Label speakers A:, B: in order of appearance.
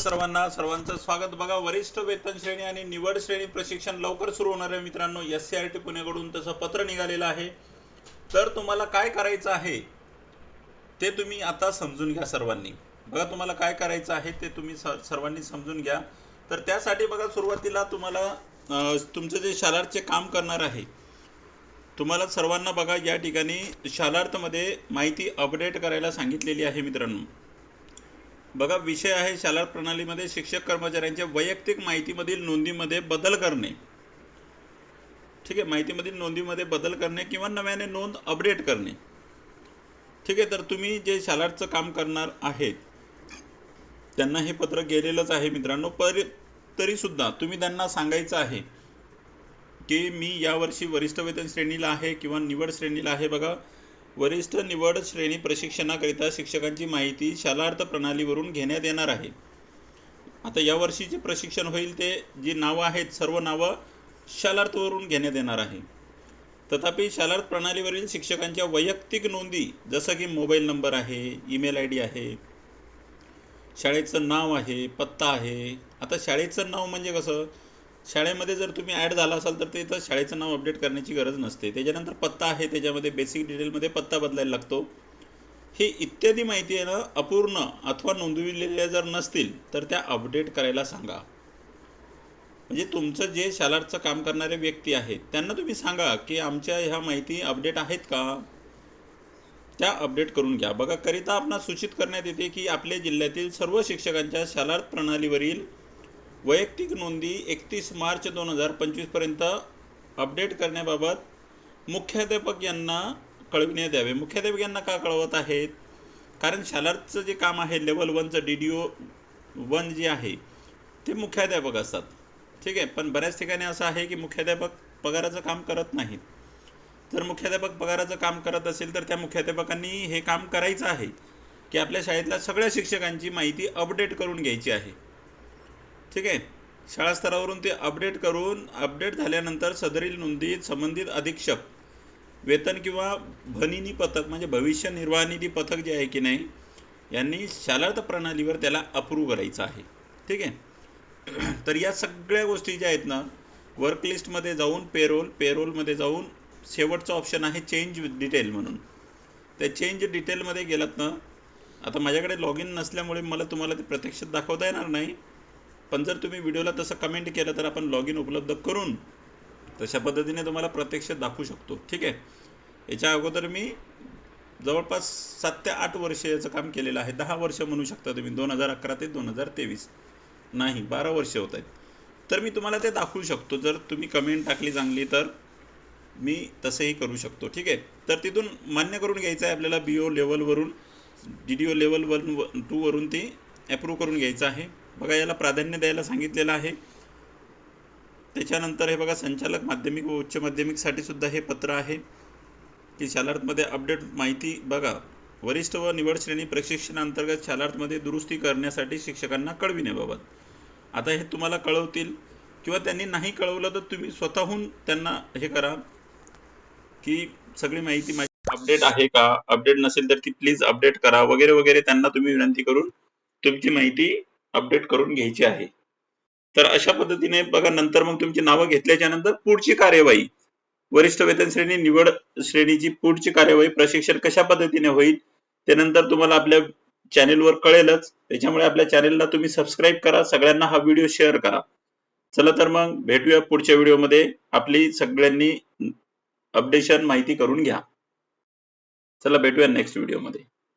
A: सर्वांना सर्वांचं स्वागत. बघा वरिष्ठ वेतन श्रेणी आणि निवड श्रेणी प्रशिक्षण लवकर सुरू होणार आहे मित्रांनो. एस सी आर टी पुणेकडून तसं पत्र निघालेलं आहे. तर तुम्हाला काय करायचं आहे ते तुम्ही आता समजून घ्या सर्वांनी. बघा तुम्हाला काय करायचं आहे ते तुम्ही सर्वांनी समजून घ्या. तर त्यासाठी बघा सुरुवातीला तुम्हाला तुमचं जे शालार्थचे काम करणार आहे तुम्हाला सर्वांना बघा या ठिकाणी शालार्थमध्ये माहिती अपडेट करायला सांगितलेली आहे मित्रांनो. बघा विषय आहे शालार प्रणालीमध्ये शिक्षक कर्मचाऱ्यांच्या वैयक्तिक माहितीमधील नोंदीमध्ये बदल करणे. ठीक आहे माहितीमधील नोंदीमध्ये बदल करणे किंवा नव्याने नोंद अपडेट करणे. ठीक आहे तर तुम्ही जे शालारचं काम करणार आहेत त्यांना हे पत्र गेलेलंच आहे मित्रांनो. पर तरी सुद्धा तुम्ही त्यांना सांगायचं आहे की मी यावर्षी वरिष्ठ वेतन श्रेणीला आहे किंवा निवड श्रेणीला आहे बघा. वरिष्ठ निवड श्रेणी प्रशिक्षणाकरिता शिक्षकांची माहिती शालार्थ प्रणालीवरून घेण्यात येणार आहे. आता या वर्षीचे प्रशिक्षण होईल ते जी नावं आहेत सर्व नावं शालार्थवरून घेण्यात येणार आहे. तथापि शालार्थ प्रणालीवरील शिक्षकांच्या वैयक्तिक नोंदी जसं की मोबाईल नंबर आहे ईमेल आय डी आहे शाळेचं नाव आहे पत्ता आहे. आता शाळेचं नाव म्हणजे कसं? शाळेमध्ये जर तुम्ही ॲड झाला असाल तर ते तर शाळेचं नाव अपडेट करण्याची गरज नसते. त्याच्यानंतर पत्ता आहे त्याच्यामध्ये बेसिक डिटेलमध्ये पत्ता बदलायला लागतो. हे इत्यादी माहिती आहे ना अपूर्ण अथवा नोंदविलेल्या जर नसतील तर त्या अपडेट करायला सांगा. म्हणजे तुमचं जे शालारचं काम करणारे व्यक्ती आहेत त्यांना तुम्ही सांगा की आमच्या ह्या माहिती अपडेट आहेत का? त्या अपडेट करून घ्या. बघा करिता आपणास सूचित करण्यात येते की आपल्या जिल्ह्यातील सर्व शिक्षकांच्या शालार्थ प्रणालीवरील वैयक्तिक नोंदी एकतीस मार्च दोन हजार पंचवीसपर्यंत अपडेट करण्याबाबत मुख्याध्यापक यांना कळविण्यात यावे. मुख्याध्यापक यांना का कळवत आहेत? कारण शालारचं जे काम आहे लेवल वनचं डी डी ओ वन जे आहे ते मुख्याध्यापक असतात. ठीक आहे? पण बऱ्याच ठिकाणी असं आहे की मुख्याध्यापक पगाराचं काम करत नाहीत. जर मुख्याध्यापक पगाराचं काम करत असेल तर त्या मुख्याध्यापकांनी हे काम करायचं आहे की आपल्या शाळेतल्या सगळ्या शिक्षकांची माहिती अपडेट करून घ्यायची आहे. ठीक आहे. शाळा स्तरावरून ते अपडेट करून अपडेट झाल्यानंतर सदरील नोंदीत संबंधित अधीक्षक वेतन किंवा भनिनी पथक म्हणजे भविष्य निर्वाह निधी पथक जे आहे की नाही यांनी शालार्थ प्रणालीवर त्याला अप्रूव्ह करायचं आहे. ठीक आहे. तर या सगळ्या गोष्टी ज्या आहेत ना वर्क लिस्टमध्ये जाऊन पेरोल पेरोलमध्ये जाऊन शेवटचं ऑप्शन आहे चेंज डिटेल म्हणून. त्या चेंज डिटेलमध्ये गेलात ना आता माझ्याकडे लॉग इन नसल्यामुळे मला तुम्हाला ते प्रत्यक्षात दाखवता येणार नाही. पण जर तुम्ही व्हिडिओला तसं कमेंट केलं तर आपण लॉग इन उपलब्ध करून तशा पद्धतीने तुम्हाला प्रत्यक्ष दाखवू शकतो. ठीक आहे? याच्या अगोदर मी जवळपास सात ते आठ वर्ष याचं काम केलेलं आहे. दहा वर्ष म्हणू शकता तुम्ही. दोन हजार अकरा ते दोन हजार तेवीस. नाही बारा वर्ष होत आहेत. तर मी तुम्हाला ते दाखवू शकतो. जर तुम्ही कमेंट टाकली चांगली तर मी तसंही करू शकतो. ठीक आहे? तर तिथून मान्य करून घ्यायचं आहे आपल्याला B O लेवलवरून D D O level one व टूवरून ती ॲप्रूव्ह करून घ्यायचं आहे. बघा याला प्राधान्य द्यायला सांगितलेलं आहे. त्याच्यानंतर हे बघा संचालक माध्यमिक व उच्च माध्यमिकसाठी सुद्धा हे पत्र आहे. की शालार्थमध्ये अपडेट माहिती बघा. वरिष्ठ व निवड श्रेणी प्रशिक्षणाअंतर्गत शालार्थमध्ये दुरुस्ती करण्यासाठी शिक्षकांना कळविण्याबाबत आता हे तुम्हाला कळवतील किंवा त्यांनी नाही कळवलं तर तुम्ही स्वतःहून त्यांना हे करा की सगळी माहिती माझी अपडेट आहे का? अपडेट नसेल तर ती प्लीज अपडेट करा. वगैरे वगैरे त्यांना तुम्ही विनंती करून तुमची माहिती अपडेट करून घ्यायची आहे. तर अशा पद्धतीने बघा नंतर मग तुमची नावं घेतल्याच्या नंतर पुढची कार्यवाही. वरिष्ठ वेतन श्रेणी निवड श्रेणीची पुढची कार्यवाही प्रशिक्षण कशा पद्धतीने होईल त्यानंतर तुम्हाला आपल्या चॅनेलवर कळेलच. त्याच्यामुळे आपल्या चॅनेलला तुम्ही सबस्क्राईब करा सगळ्यांना हा व्हिडिओ शेअर करा. चला तर मग भेटूया पुढच्या व्हिडिओमध्ये. आपली सगळ्यांनी अपडेशन माहिती करून घ्या. चला भेटूया नेक्स्ट व्हिडिओमध्ये.